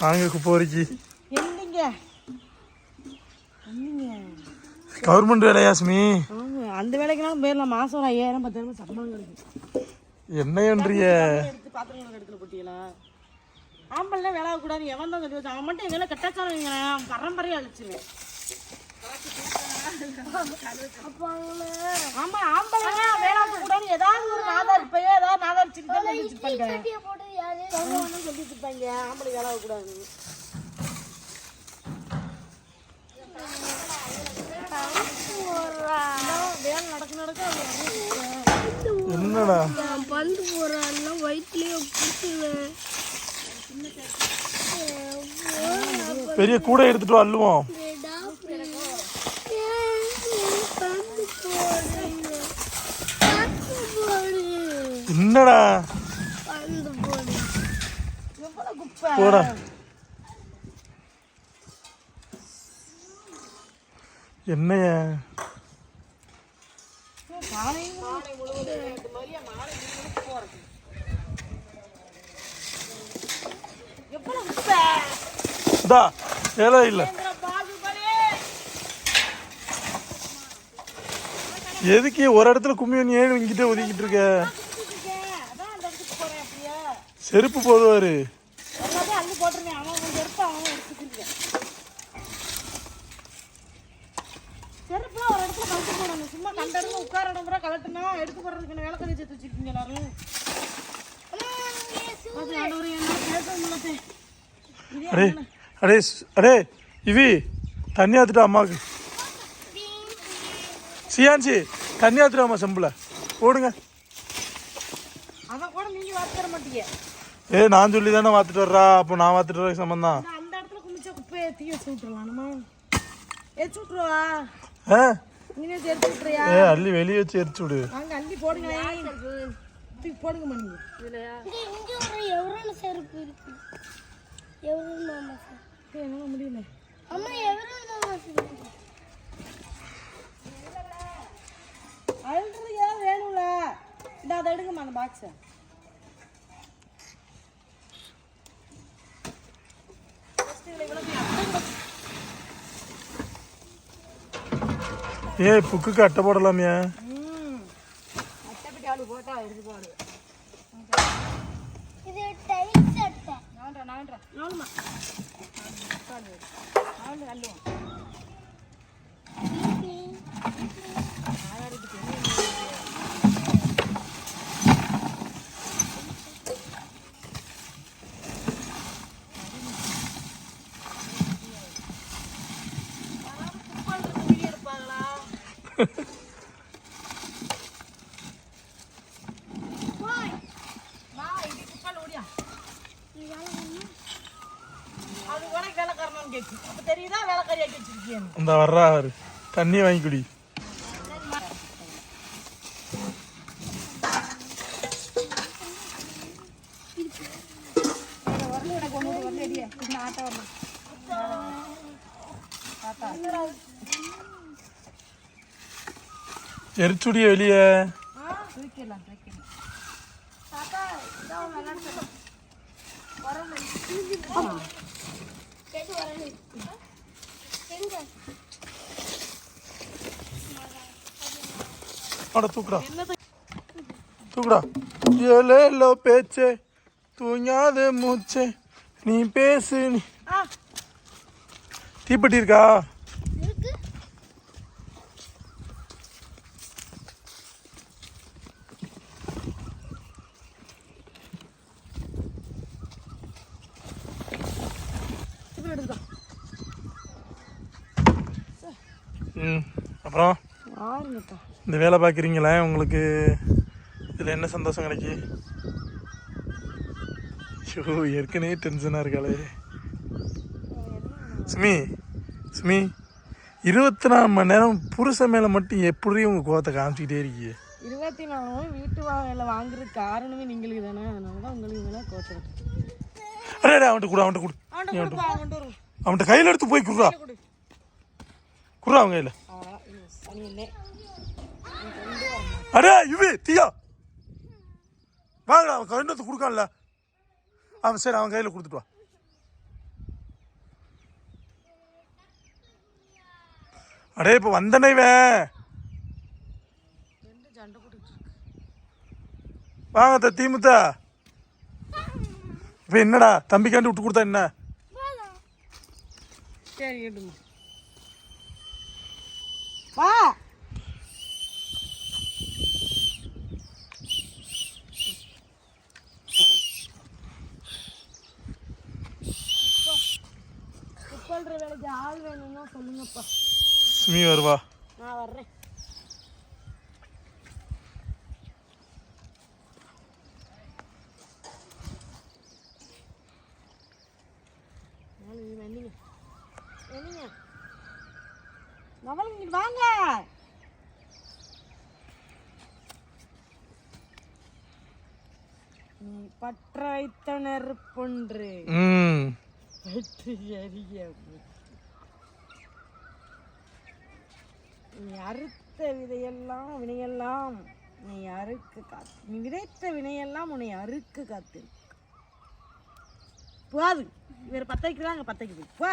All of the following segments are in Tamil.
வாங்க குப்போரிக்கு என்னங்க? என்னங்க? கவர்மெண்ட் வேலையா சுமி? ஆமா அந்த வேலைக்குனாலும் போயிடலாம். மாசம் ஒரு ஐயாயிரம் பத்தாயிரம் சம்பளம் கிடைக்கும் என்னன்றீங்க எடுத்து பாத்திரம் எடுக்கல போட்டியலா? ஆம்பளை வேலை கூடாது எவன் தான் சொல்லி அவன் மட்டும் எங்களை கட்டாச்சாரம் அவன் பரம்பரையை அழிச்சிருவேன். ஆமா ஆம்பளை வேலை கூடாது ஏதாவது ஒரு நாதார் இப்பயே ஏதாவது நாதார் சிக்கன் வச்சிருப்பாங்க சொல்லி வச்சிருப்பாங்க ஆம்பளை வேலை கூடாது என்னடா? பந்து போறான்லாம் வயிற்றுலயே பெரிய கூடை எடுத்துட்டு அள்ளுவோம். போடு என்னடா பந்து போடு எவ்வளவு குப்பை போடா என்னைய மாலை முழுவதும் ரெண்டு மாதிரியா மாலை முழுவதும் போறது எவ்வளவு குப்பை இதா ஏதோ இல்லை. எதுக்கு ஒரு இடத்துல கும்மி ஒன்று ஏன் இங்கிட்ட ஒதுக்கிட்டு இருக்க? செருப்பு போடுவாரு எல்லாத்தையும் அள்ளி போட்டுருவேன் அவன் கொஞ்சம் எடுத்து அவன் எடுத்துக்கிறேன் செருப்புலாம் ஒரு இடத்துல கழட்டு இடத்துல உட்கார இடம் பூரா கலட்டுனா எடுத்து போடுறதுக்கு கறி சேர்த்து வச்சிருக்கீங்க எல்லாரும்? அடே அடே அடே இவி தண்ணி ஆத்துட்டா அம்மாவுக்கு. சியான்சி தண்ணி ஆத்துட்டா அம்மா செம்பில். மாட்டீங்க. ஏ நான் சொல்லி தானே வாத்துட்டு வர்றா. அப்போ நான் வாத்துட்டு வர சம்பந்தம் அந்த இடத்துல குமிச்ச குப்பையை தீ வச்சு விட்டுருலாம் நம்ம எரிச்சு விட்டுருவா. ஆ? நீனே எரிச்சு விட்டுறியா? ஏ அள்ளி வெளியே வச்சு எரிச்சு விடு. வாங்க அள்ளி போடுங்க. தூக்கி போடுங்க மணி. இதுலயா இங்க ஒரு எவரோட செருப்பு இருக்கு? எவரோ மாமா செருப்பு என்னால முடியல. அம்மா எவரோ மாமா செருப்பு? அழுறது ஏதாவது வேணும்ல. இந்த அதை எடுங்கம்மா அந்த பாக்ஸை ஏய் புக்குக்கு அட்டை போடலாமே ம் இந்த வர்றா அவரு. தண்ணி வாங்கி குடி. எரிச்சுடிய வெளியே. தூக்கிடலாம் தூக்கிடலாம் கேட்டு வரணும் எங்க அட தூக்குடா. தூக்குடா. ஏலேலோ பேச்சே தூங்காத மூச்சே நீ பேசு நீ. தீப்பெட்டி இருக்கு? ம் அப்புறம்? இந்த வேலை பார்க்குறீங்களே உங்களுக்கு இதில் என்ன சந்தோஷம் கிடைக்கி? ஐயோ ஏற்கனவே டென்ஷனாக இருக்காளே. சுமி சுமி இருபத்தி நாலு மணி நேரம் புருஷன் மேலே மட்டும் எப்படி உங்கள் கோவத்தை காமிச்சிக்கிட்டே இருக்கீங்க? இருபத்தி நாலு மணி வீட்டு வேலை வாங்குறதுக்கு காரணமே நீங்களுக்கு தானே. அதனால தான் உங்களுக்கு மேலே கோச்சம் அவன்கிட்ட கொடு அவன்கிட்ட கொடு. அவன்கிட்ட கையில் எடுத்து போய் குடுறா. குரு அவங்க இல்ல அடே இவி தியா. வாங்க அவன் கண்டத்து கொடுக்கான்ல. அவன் சரி அவன் கையில் கொடுத்துட்டு வா. அடே இப்போ வந்தனைவன் வாங்க தா தீமுத்தா. இப்போ என்னடா தம்பிக்காண்டி விட்டு கொடுத்தா என்ன? சரி வா. ஆள் வேணும்னா சொல்லுங்கப்பா. சுமி வருவா. நான் வர்றேன். இங்கிட்டு வாங்க. நீ பற்ற வைத்த நெருப்பொன்று ம். பற்றி எரிய நீ அறுத்த விதையெல்லாம் வினையெல்லாம் நீ அறுக்க காத்து. நீ விதைத்த வினையெல்லாம் உன்னை அறுக்க காத்து. போது இவர் பத்த வைக்கிறாங்க பத்த வைக்குது போ.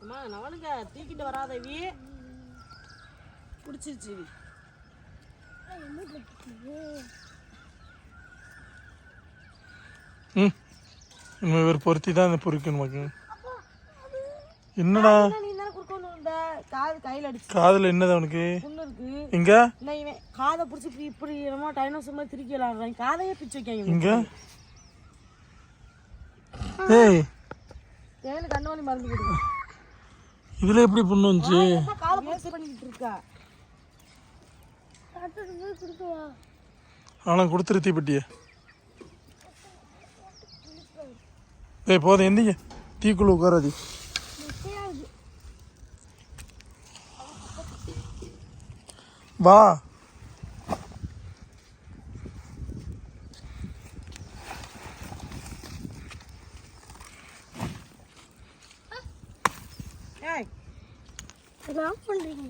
அம்மா நவளுங்க தூக்கிட்டு வராதவி பிடிச்சிருச்சு ம் இவர் பொருத்தி தான் இந்த பொறிக்கணும் மக்கு என்னடா? காதில் என்னது அவனுக்கு? இங்க? காதை பிடிச்சி இப்படி என்னமோ டைனோசர் மாதிரி திருக்கி விளாடுறாங்க காதையே பிச்சு வைக்காங்க இங்க? ஏய். கண்ணு மருந்து கொடுங்க இதுல எப்படி புண்ணு வந்துச்சு? இருக்கா டாக்டர் போய் ஆனால் கொடுத்துரு தீப்பெட்டியை. ஏய் போதும் எந்திங்க. தீக்குள்ள உட்காராதி. வா ஏய் என்ன பண்ணுறீங்க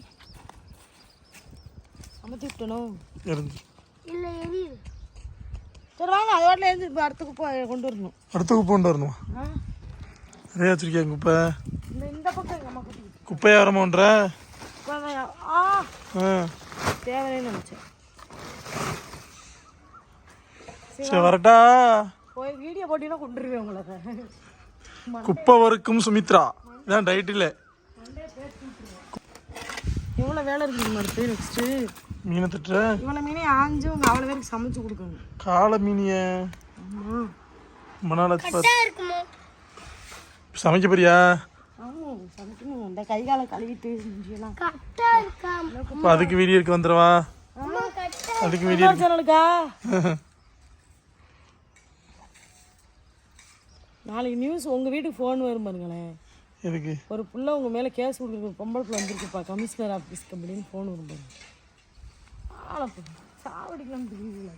விட்டணும் இருந்து. இல்லை எரியுது. சரி வாங்க அது வாட்டில் எழுந்து இப்போ அடுத்த குப்பை கொண்டு வரணும். அடுத்த குப்பை கொண்டு வரணுமா? ஆ. நிறைய வச்சிருக்கேன் குப்பை? இந்த இந்த பக்கம் எங்கள் அம்மா கூட்டிக்கிட்டு குப்பையா வரமான்ற குப்பை ஆ. ஆ. தேவையில்லைன்னு நினச்சேன் சரி வரட்டா. போய் வீடியோ போட்டீங்கன்னா கொண்டுருவேன் உங்களை குப்பை வறுக்கும் சுமித்ரா. இதான் டைட்டில் எவ்வளோ வேலை இருக்குது அடுத்து நெக்ஸ்ட்டு மீனை திட்டுற? இவ்வளோ மீனே ஆஞ்சு உங்கள் அவ்வளோ பேருக்கு சமைச்சு கொடுக்கணும். காளை மீனிய? ரொம்ப நாள் சமைக்க போறியா? இந்த கை காலை கழுவிட்டு செஞ்செல்லாம் கட்டா இருக்கா? இப்போ அதுக்கு வீடியோ எடுக்க வந்துடவா? அம்மா கட்டா அதுக்கு வீடியோ சேனலுக்கா நாளைக்கு நியூஸ் உங்கள் வீட்டுக்கு ஃபோன் வரும் பாருங்களேன். எதுக்கு? ஒரு புள்ள உங்கள் மேலே கேஸ் கொடுக்குறது பொம்பளை புள்ள வந்திருக்குப்பா. கமிஷனர் ஆஃபீஸ்க்கு அப்படின்னு ஃபோன் வரும் பாருங்க. ஆளை சாவடிக்கலாம் தெரியல